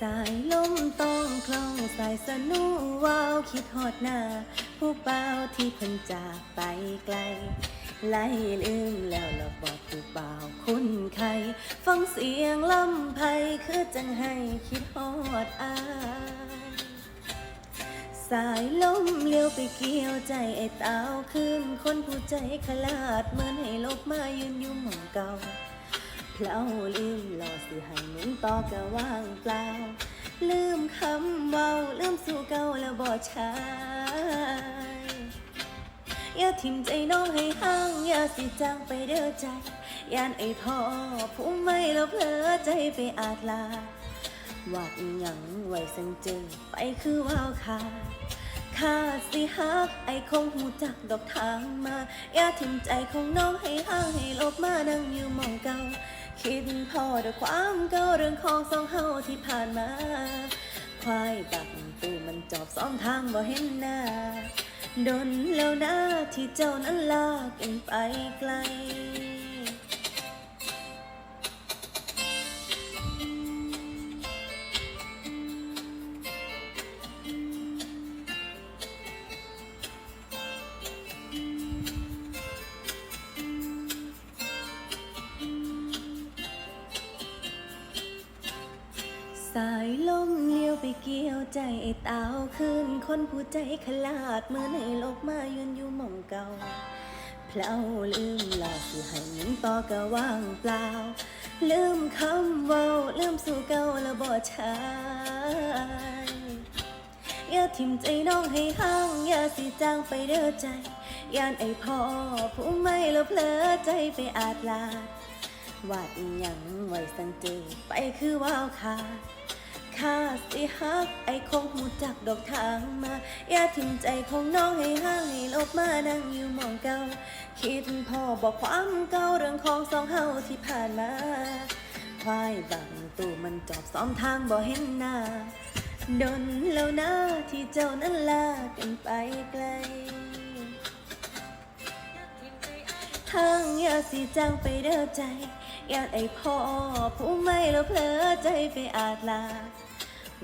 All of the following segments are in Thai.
สายลมต้องคล้องสายสนุวาวคิดฮอดหน้า ผู้เป่าที่เพิ่นจากไปไกล ไล่ลืมแล้วเราบอกผู้เป่าคุณใคร ฟังเสียงลำไพคือจังให้คิดฮอดอายสายลมเลี้ยวไปเกี่ยวใจไอ้เต้าคืนคนผู้ใจขลาดเหมือนให้ลบมายืนอยู่หม่องเก่า เพลาลืมรอสิให้หมุนต่อก็ว่างเปล่า ลืมคำเว้าลืมสู่เก่าแล้วบ่ใช้อย่าทิมใจน้องให้ห่าง อย่าสิจางไปเด้อใจยานไอพ่อผู้ไม่แล้วเพลอใจไปอาจลาวาดอิหยังไว้สังเจอไปคือว่าวค่ะ ข้าสิฮักไอคงหูจักดอกทางมา อย่าทิ้งใจของน้องให้ห่างให้ลบมานั่งอยู่มองเก่า คิดพอด้วยความเก่าเรื่องของสองเฮาที่ผ่านมา ควายตักตูมันจอบสองทางบ่เห็นหน้าดนแล้วนะที่เจ้านั้นลากันไปไกล สายลมเลี้ยวไปเกี่ยวใจไอ้เต้าคืนคนผู้ใจขลาดเมื่อในลกมายืนอยู่หม่องเก่าเพลาลืมลาสิให้หมุนต่อก็ว่างเปล่า ลืมคำเว้าลืมสู่เก่าแล้วบ่ใช้อย่าทิมใจน้องให้ห่าง อย่าสิจางไปเด้อใจยานไอ้พ่อผู้ไม่ล้วเพลอใจไปอาจลาดวาดอิหยังไว้สังเจอไปคือว่าวค่ะ ข้าสิฮักไอคงหูจักดอกทางมา อย่าทิ้งใจของน้องให้ห่างให้ลบมานั่งอยู่มองเก่า คิดพ่อบอกความเก่าเรื่องของสองเฮาที่ผ่านมา ควายบังตูมันจอบซ้อมทางบ่เห็นหน้าดนแล้วนะที่เจ้านั้นลากันไปไกลทางอย่าสิจางไปเด้อใจ อยากไอพ่อผู้ไม่แล้วเพลอใจไปอาจลา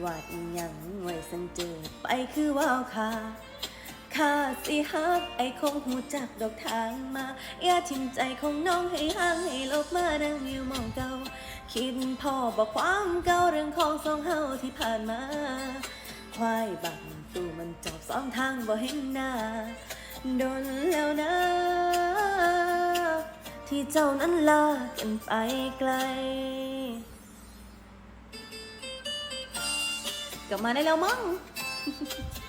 วาดอิหยังไว้สังเจอไปคือว่าวค่ะข้าสิฮักไอคงหูจักดอกทางมาอย่าทิ้งใจของน้องให้ห่างให้ลบมานั่งอยู่มองเก่าคิดพ่อบอกความเก่าเรื่องของสองเฮาที่ผ่านมา ควายบังตูมันจอบสองทางบ่เห็นหน้าโดนแล้วนะ ที่เจ้านั้นลากันไปไกล กลับ